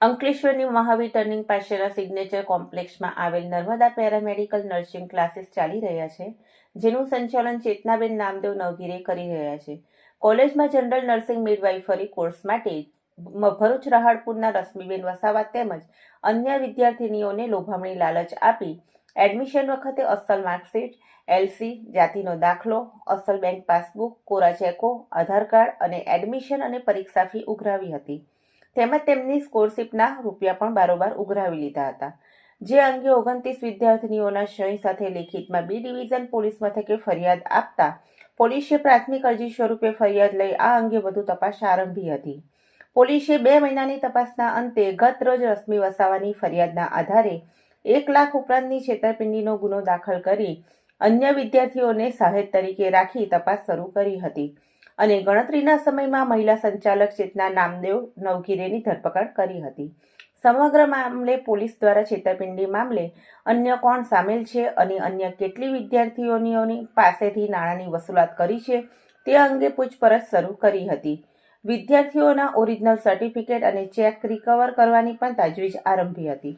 અંકલેશ્વરની Mahavir turning પાસેના signature કોમ્પ્લેક્સમાં આવેલ નર્મદા પેરામેડિકલ નર્સિંગ ક્લાસીસ ચાલી રહ્યા છે, જેનું સંચાલન ચેતનાબેન નામદેવ નવગીરે કરી રહ્યા છે. કોલેજમાં જનરલ નર્સિંગ મિડવાઇફરી કોર્સ માટે ભરૂચ, રહાડપુરના રશ્મિબેન વસાવા તેમજ અન્ય વિદ્યાર્થિનીઓને લોભામણી લાલચ આપી એડમિશન વખતે અસલ માર્કશીટ એલસી જાતિનો દાખલો, અસલ બેંક પાસબુક કોરા ચેકો, આધાર કાર્ડ અને એડમિશન અને પરીક્ષા ફી ઉઘરાવી હતી. તેમજ તેમની સ્કોરશીપના રૂપિયા પણ બારોબાર ઉઘરાવી લીધા હતા. જે અંગે ઓગણત્રીસ વિદ્યાર્થીનીઓના સહી સાથે લેખિતમાં બી ડિવિઝન પોલીસ મથકે ફરિયાદ આપતા પોલીસે પ્રાથમિક અરજી સ્વરૂપે ફરિયાદ લઈ આ અંગે વધુ તપાસ આરંભી હતી. પોલીસે બે મહિનાની તપાસના અંતે ગત રોજ રશ્મિ વસાવાની ફરિયાદના આધારે એક લાખ ઉપરાંતની છેતરપિંડીનો ગુનો દાખલ કરી અન્ય વિદ્યાર્થીઓને સહાયક તરીકે રાખી તપાસ શરૂ કરી હતી. અને ગણતરીના સમયમાં મહિલા સંચાલક ચેતના નામદેવ નવગીરેની ધરપકડ કરી હતી. સમગ્ર મામલે પોલીસ દ્વારા છેતરપિંડી મામલે અન્ય કોણ સામેલ છે અને અન્ય કેટલી વિદ્યાર્થીઓની પાસેથી નાણાંની વસૂલાત કરી છે તે અંગે પૂછપરછ શરૂ કરી હતી. વિદ્યાર્થીઓના ઓરિજિનલ સર્ટિફિકેટ અને ચેક રિકવર કરવાની પણ તજવીજ આરંભી હતી.